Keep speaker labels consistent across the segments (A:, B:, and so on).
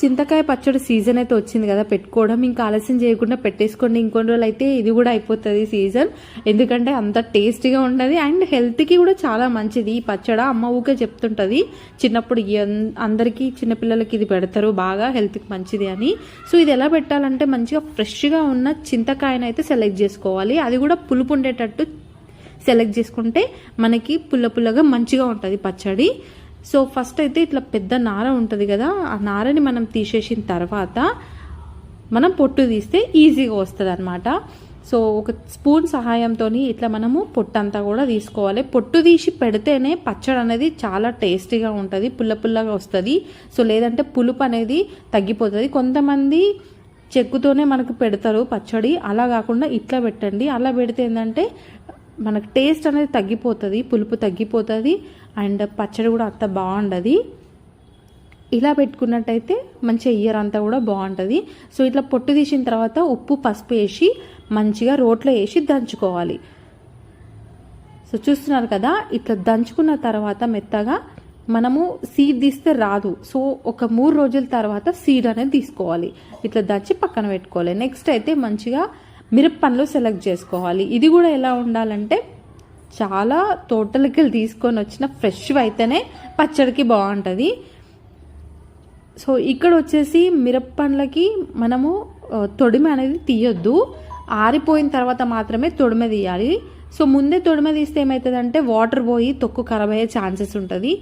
A: చింతకాయ పచ్చడి సీజన్ అయితే వచ్చింది కదా పెట్టుకోవడం. ఇంకా ఆలస్యం చేయకుండా పెట్టేసుకోండి. ఇంకొన్ని రోజులు అయితే ఇది కూడా అయిపోతుంది సీజన్ ఎందుకంటే అంత టేస్టీగా ఉండదు అండ్ హెల్త్కి కూడా చాలా మంచిది. ఈ పచ్చడ అమ్మ ఊకే చెప్తుంటుంది. చిన్నప్పుడు అందరికీ చిన్నపిల్లలకి ఇది పెడతారు బాగా హెల్త్కి మంచిది అని. సో ఇది ఎలా పెట్టాలంటే మంచిగా ఫ్రెష్గా ఉన్న చింతకాయను అయితే సెలెక్ట్ చేసుకోవాలి. అది కూడా పులుపు ఉండేటట్టు సెలెక్ట్ చేసుకుంటే మనకి పుల్ల పుల్లగా మంచిగా ఉంటుంది పచ్చడి. సో ఫస్ట్ అయితే ఇట్లా పెద్ద నార ఉంటుంది కదా ఆ నారని మనం తీసేసిన తర్వాత మనం పొట్టు తీస్తే ఈజీగా వస్తుంది అనమాట సో ఒక స్పూన్ సహాయంతో ఇట్లా మనము పొట్టు అంతా కూడా తీసుకోవాలి. పొట్టు తీసి పెడితేనే పచ్చడి అనేది చాలా టేస్టీగా ఉంటుంది పుల్ల పుల్లగా వస్తుంది. సో లేదంటే పులుపు అనేది తగ్గిపోతుంది. కొంతమంది చెక్కుతోనే మనకు పెడతారు పచ్చడి. అలా కాకుండా ఇట్లా పెట్టండి. అలా పెడితే ఏంటంటే మనకు టేస్ట్ అనేది తగ్గిపోతుంది పులుపు తగ్గిపోతుంది. అండ్ పచ్చడి కూడా అంత బాగుండదు. ఇలా పెట్టుకున్నట్టయితే మంచిగా ఇయర్ అంతా కూడా బాగుంటుంది. సో ఇట్లా పొట్టు తీసిన తర్వాత ఉప్పు పసుపు వేసి మంచిగా రోట్లో వేసి దంచుకోవాలి. సో చూస్తున్నారు కదా ఇట్లా దంచుకున్న తర్వాత మెత్తగా మనము సీడ్ తీస్తే రాదు. సో ఒక మూడు రోజుల తర్వాత సీడ్ అనేది తీసుకోవాలి. ఇట్లా దంచి పక్కన పెట్టుకోవాలి. నెక్స్ట్ అయితే మంచిగా మిరప్పండ్లు సెలెక్ట్ చేసుకోవాలి. ఇది కూడా ఎలా ఉండాలంటే చాలా తోటలకి వెళ్ళి తీసుకొని వచ్చిన ఫ్రెష్ అయితేనే పచ్చడికి బాగుంటుంది. సో ఇక్కడ వచ్చేసి మిరప పండ్లకి మనము తొడిమ అనేది తీయొద్దు. ఆరిపోయిన తర్వాత మాత్రమే తొడిమ తీయాలి. సో ముందే తొడిమ తీస్తే ఏమవుతుందంటే వాటర్ పోయి తొక్కు ఖరాబ్ అయ్యే ఛాన్సెస్ ఉంటుంది.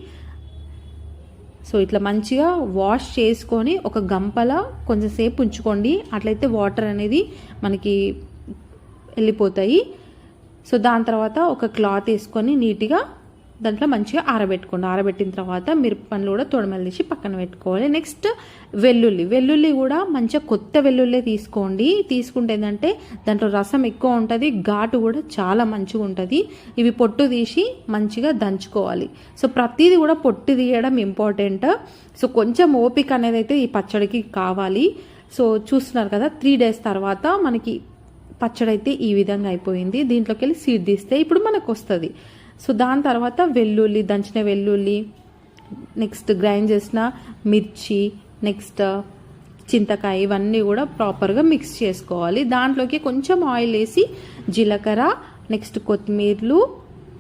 A: సో ఇట్లా మంచిగా వాష్ చేసుకొని ఒక గంపల కొంచెంసేపు ఉంచుకోండి. అట్లయితే వాటర్ అనేది మనకి వెళ్ళిపోతాయి. సో దాని తర్వాత ఒక క్లాత్ వేసుకొని నీట్గా దాంట్లో మంచిగా ఆరబెట్టుకోండి. ఆరబెట్టిన తర్వాత మిరప పండ్లు కూడా తొడమలు తీసి పక్కన పెట్టుకోవాలి. నెక్స్ట్ వెల్లుల్లి. వెల్లుల్లి కూడా మంచిగా కొత్త వెల్లుల్లి తీసుకోండి. తీసుకుంటే ఏంటంటే దాంట్లో రసం ఎక్కువ ఉంటుంది ఘాటు కూడా చాలా మంచిగా ఉంటుంది. ఇవి పొట్టు తీసి మంచిగా దంచుకోవాలి. సో ప్రతిదీ కూడా పొట్టు తీయడం ఇంపార్టెంట్ సో కొంచెం ఓపిక అనేది అయితే ఈ పచ్చడికి కావాలి. సో చూస్తున్నారు కదా త్రీ డేస్ తర్వాత మనకి పచ్చడి అయితే ఈ విధంగా అయిపోయింది. దీంట్లోకి వెళ్ళి సీడ్ తీస్తే ఇప్పుడు మనకు వస్తుంది సో దాని తర్వాత వెల్లుల్లి దంచిన వెల్లుల్లి నెక్స్ట్ గ్రైండ్ చేసిన మిర్చి నెక్స్ట్ చింతకాయ ఇవన్నీ కూడా ప్రాపర్గా మిక్స్ చేసుకోవాలి. దాంట్లోకి కొంచెం ఆయిల్ వేసి జీలకర్ర నెక్స్ట్ కొత్తిమీరలు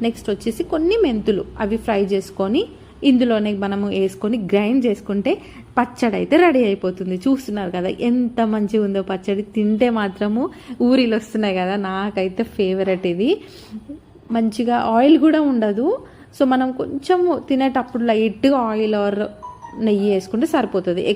A: నెక్స్ట్ వచ్చేసి కొన్ని మెంతులు అవి ఫ్రై చేసుకొని ఇందులోనే మనము వేసుకొని గ్రైండ్ చేసుకుంటే పచ్చడి అయితే రెడీ అయిపోతుంది. చూస్తున్నారు కదా ఎంత మంచిగా ఉందో పచ్చడి. తింటే మాత్రము ఊరిలు వస్తున్నాయి కదా నాకైతే ఫేవరెట్ ఇది. మంచిగా ఆయిల్ కూడా ఉండదు. సో మనం కొంచెం తినేటప్పుడు లైట్గా ఆయిల్ ఆర్ నెయ్యి వేసుకుంటే సరిపోతుంది.